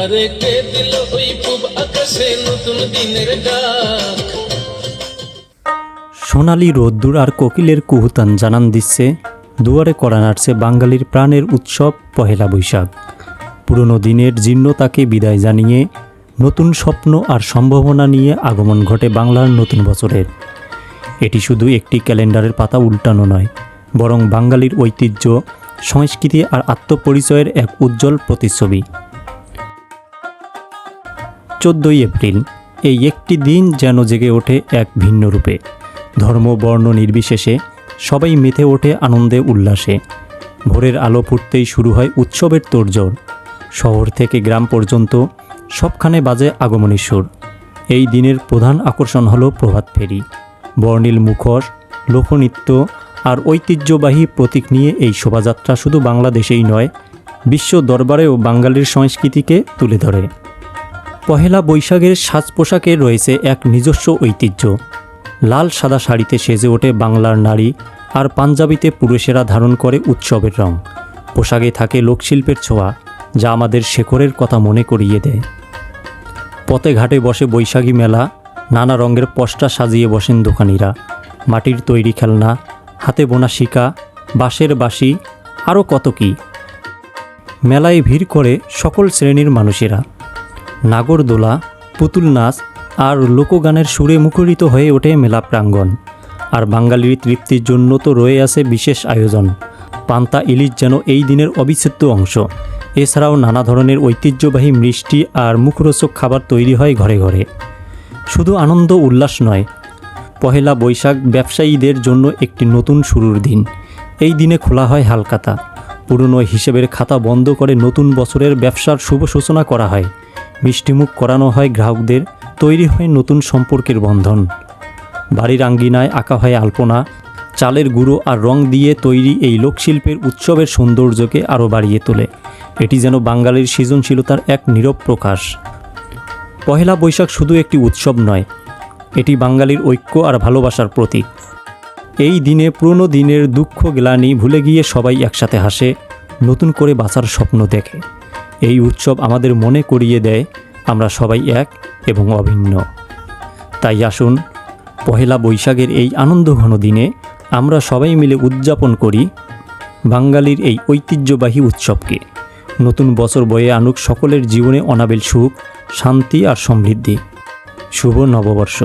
আরে সোনালি রোদ্দুর আর কোকিলের কুহুতান জানান দিচ্ছে, দুয়ারে করা নাড়ছে বাঙালির প্রাণের উৎসব, পহেলা বৈশাখ। পুরনো দিনের জীর্ণতাকে বিদায় জানিয়ে নতুন স্বপ্ন আর সম্ভাবনা নিয়ে আগমন ঘটে বাংলার নতুন বছরের। এটি শুধু একটি ক্যালেন্ডারের পাতা উল্টানো নয়, বরং বাঙালির ঐতিহ্য সংস্কৃতি আর আত্মপরিচয়ের এক উজ্জ্বল প্রতিচ্ছবি। চোদ্দোই এপ্রিল, এই একটি দিন যেন জেগে ওঠে এক ভিন্ন রূপে। ধর্ম, বর্ণ নির্বিশেষে সবাই মেতে ওঠে আনন্দে উল্লাসে। ভোরের আলো ফুটতেই শুরু হয় উৎসবের তোড়জোড়। শহর থেকে গ্রাম পর্যন্ত সবখানে বাজে আগমনী সুর। এই দিনের প্রধান আকর্ষণ হলো প্রভাত ফেরি। বর্ণিল মুখোশ, লোকনৃত্য আর ঐতিহ্যবাহী প্রতীক নিয়ে এই শোভাযাত্রা শুধু বাংলাদেশেই নয়, বিশ্ব দরবারেও বাঙালির সংস্কৃতিকে তুলে ধরে। পহেলা বৈশাখের সাজ পোশাকে রয়েছে এক নিজস্ব ঐতিহ্য। লাল সাদা শাড়িতে সেজে ওঠে বাংলার নারী আর পাঞ্জাবিতে পুরুষেরা ধারণ করে উৎসবের রং। পোশাকে থাকে লোকশিল্পের ছোঁয়া, যা আমাদের শেখরের কথা মনে করিয়ে দেয়। পথে ঘাটে বসে বৈশাখী মেলা, নানা রঙের পশটা সাজিয়ে বসেন দোকানিরা। মাটির তৈরি খেলনা হাতে বোনা শিকা, বাঁশের বাঁশি আরও কত কী। মেলায় ভিড় করে সকল শ্রেণির মানুষেরা। নাগরদোলা পুতুল নাচ আর লোকগানের সুরে মুখরিত হয়ে ওঠে মেলা প্রাঙ্গণ। আর বাঙালির তৃপ্তির জন্য তো রয়ে আছে বিশেষ আয়োজন। পান্তা ইলিশ যেন এই দিনের অবিচ্ছেদ্য অংশ। এছাড়াও নানা ধরনের ঐতিহ্যবাহী মিষ্টি আর মুখরোচক খাবার তৈরি হয় ঘরে ঘরে। শুধু আনন্দ উল্লাস নয় পহেলা বৈশাখ ব্যবসায়ীদের জন্য একটি নতুন শুরুর দিন। এই দিনে খোলা হয় হালকাতা। পুরনো হিসেবের খাতা বন্ধ করে নতুন বছরের ব্যবসার শুভ সূচনা করা হয়। মিষ্টিমুখ করানো হয় গ্রাহকদের, তৈরি হয় নতুন সম্পর্কের বন্ধন। বাড়ির আঙ্গিনায় আঁকা হয় আলপনা। চালের গুঁড়ো আর রং দিয়ে তৈরি এই লোকশিল্পের উৎসবের সৌন্দর্যকে আরও বাড়িয়ে তোলে। এটি যেন বাঙালির সৃজনশীলতার এক নীরব প্রকাশ। পহেলা বৈশাখ শুধু একটি উৎসব নয় এটি বাঙালির ঐক্য আর ভালোবাসার প্রতীক। এই দিনে পুরনো দিনের দুঃখ গ্লানি ভুলে গিয়ে সবাই একসাথে হাসে, নতুন করে বাঁচার স্বপ্ন দেখে। এই উৎসব আমাদের মনে করিয়ে দেয়, আমরা সবাই এক এবং অভিন্ন। তাই আসুন, পহেলা বৈশাখের এই আনন্দঘন দিনে আমরা সবাই মিলে উদযাপন করি বাঙালির এই ঐতিহ্যবাহী উৎসবকে। নতুন বছর বয়ে আনুক সকলের জীবনে অনাবিল সুখ, শান্তি আর সমৃদ্ধি। শুভ নববর্ষ।